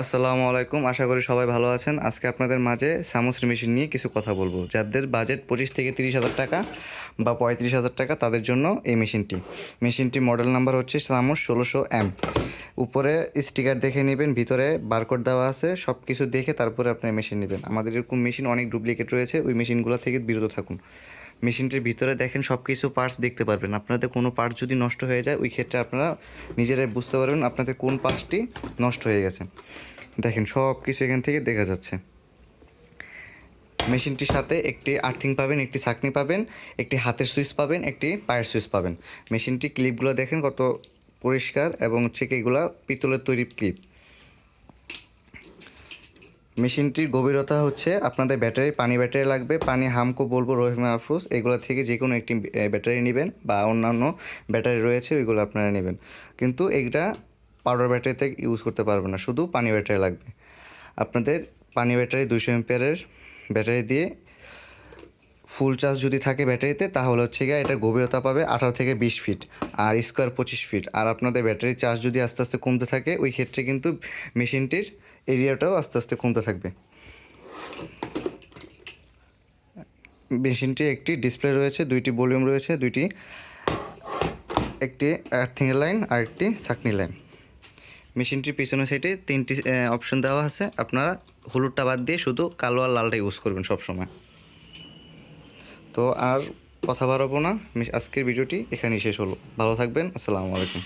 আসসালামু আলাইকুম, আশা করি সবাই ভালো আছেন। আজকে আপনাদের মাঝে সামুসরি মেশিন নিয়ে কিছু কথা বলব। যাদের বাজেট পঁচিশ থেকে তিরিশ হাজার টাকা বা পঁয়ত্রিশ হাজার টাকা, তাদের জন্য এই মেশিনটি। মেশিনটি মডেল নাম্বার হচ্ছে সামুস ষোলোশো এম। উপরে স্টিকার দেখে নেবেন, ভিতরে বারকোড দেওয়া আছে সব কিছু দেখে তারপরে আপনার মেশিন নেবেন। আমাদের এরকম মেশিন অনেক ডুপ্লিকেট রয়েছে, ওই মেশিনগুলো থেকে বিরত থাকুন। মেশিনটির ভিতরে দেখেন সব কিছু পার্টস দেখতে পারবেন। আপনাদের কোনো পার্টস যদি নষ্ট হয়ে যায়, ওই ক্ষেত্রে আপনারা নিজেরাই বুঝতে পারবেন আপনাদের কোন পার্টসটি নষ্ট হয়ে গেছে। দেখেন সব কিছু এখান থেকে দেখা যাচ্ছে। মেশিনটির সাথে একটি আর্থিং পাবেন, একটি ছাকনি পাবেন, একটি হাতের সুইচ পাবেন, একটি পায়ের সুইচ পাবেন। মেশিনটি ক্লিপগুলো দেখেন কত পরিষ্কার এবং হচ্ছে কি এগুলা পিতলের তৈরি ক্লিপ মেশিনটির গভীরতা হচ্ছে আপনাদের ব্যাটারি, পানি ব্যাটারি লাগবে। পানি, হামকো, বলব, রহিমা, আফরুজ, এগুলো থেকে যে কোনো একটি ব্যাটারি নেবেন বা অন্যান্য ব্যাটারি রয়েছে, ওইগুলো আপনারা নেবেন। কিন্তু এইটা পাউডার ব্যাটারিতে ইউজ করতে পারবেন না, শুধু পানি ব্যাটারি লাগবে। আপনাদের পানি ব্যাটারি দুশো এমপিয়ারের ব্যাটারি দিয়ে ফুল চার্জ যদি থাকে ব্যাটারিতে, তাহলে হচ্ছে গিয়ে এটার গভীরতা পাবে আঠারো থেকে বিশ ফিট আর স্কোয়ার পঁচিশ ফিট আর আপনাদের ব্যাটারির চার্জ যদি আস্তে আস্তে কমতে থাকে, ওই ক্ষেত্রে কিন্তু মেশিনটির এরিয়াটাও আস্তে আস্তে কমতে থাকবে। মেশিনটি একটি ডিসপ্লে রয়েছে, দুইটি ভলিউম রয়েছে, দুইটি, একটি আর্থিংয়ের লাইন আর একটি সাকনি লাইন মেশিনটির পিছনের সাইডে তিনটি অপশন দেওয়া আছে। আপনারা হলুদটা বাদ দিয়ে শুধু কালো আর লালটা ইউজ করবেন সবসময়। তো আর কথা বাড়াবো না। আজকের ভিডিওটি এখানেই শেষ হলো। ভালো থাকবেন। আসসালামু আলাইকুম।